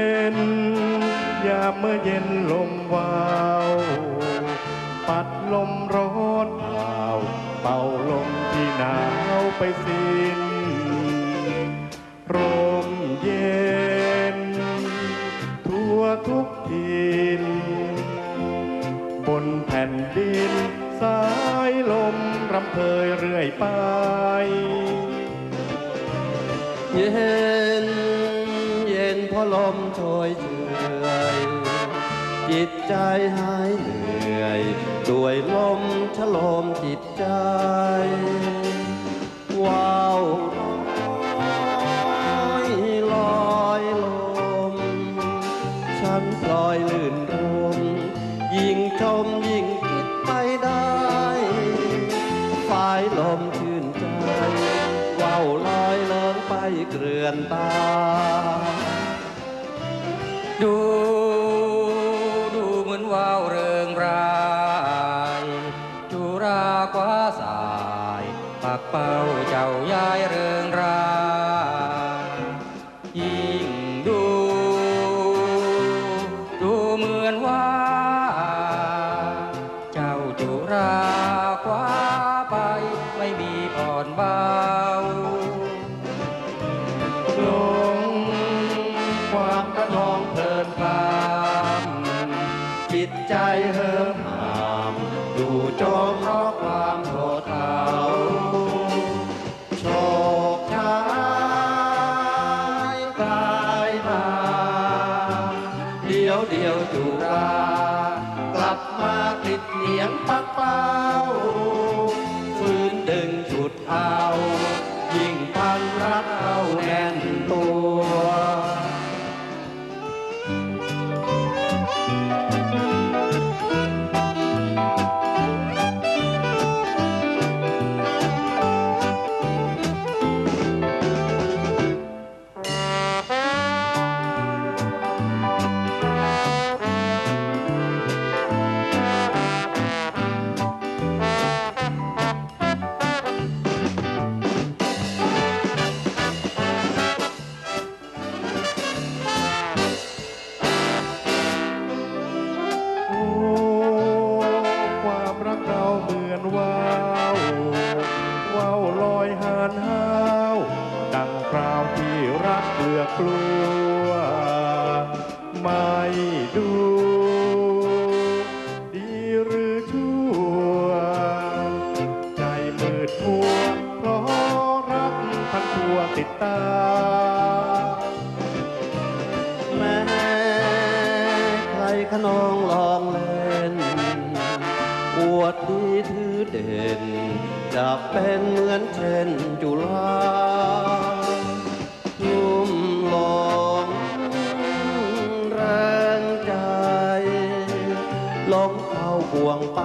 ็นยามเมื่อเย็นลมวาว ปัดลมร้อนเป่าเป่าลมที่หนาวไปสิ้นร่มเย็น ทั่วทุกทินบนแผ่นดิน สายลมรำเพยเรื่อยไป เย็น ราะลมโชยเฉยจิตใจหายเหนื่อยด้วยลมชโลมจิตใจ ว้าวลอยลอยลม ฉันปล่อยลื่นรมยิ่งชมยิ่งคิดไปได้ฝ่ายลมชื่นใจว่าวลอยเลิงไปเกลื่อนตา ดูดูเหมือนว่าวเริงรายจุรากว้าสายปักเป้าเจ้ายายเริงรายยิ่งดู ดูเหมือนว่า เจ้าจุราคว้าไปไม่มีผ่อนเบาลงความกระนอ จุรากลับมาติดเหนียงปักเป้าฟื้นดึงฉุดเอา ยิ่งพันรักเอา ดังคราวที่รักเกลือกลัว ไม่ดู ดีหรือชั่ว ใจมืดมัวเพราะรักพันพัวติดตาแม้ใครขนองลอง จะเป็นเหมือนเช่นจุฬาทุ่มลงแรงใจลงเข้าบ่วงไป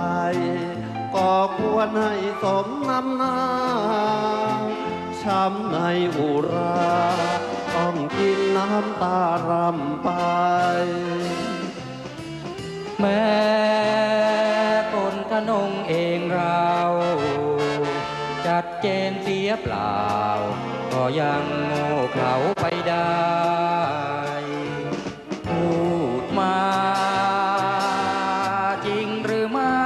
ก็ควรให้สมน้ำหน้าช้ำในอุรา ต้องกินน้ำตารำไป แม้คนทนงเอง เราจัดเจนเสียเปล่า ก็ยังโง่เขาไปได้ พูดมา จริงหรือไม่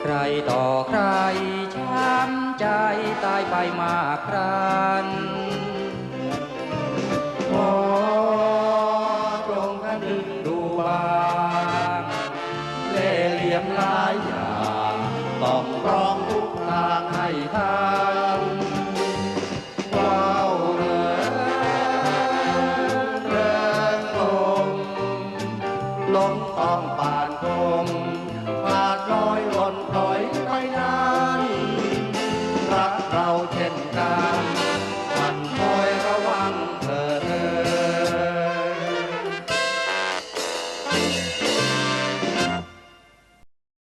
ใครต่อใครช้ำใจตายไปมากครันขอจงคนึงดูบางเล่เหลี่ยมหลายอย่างต้องร้อง ต้องปานคม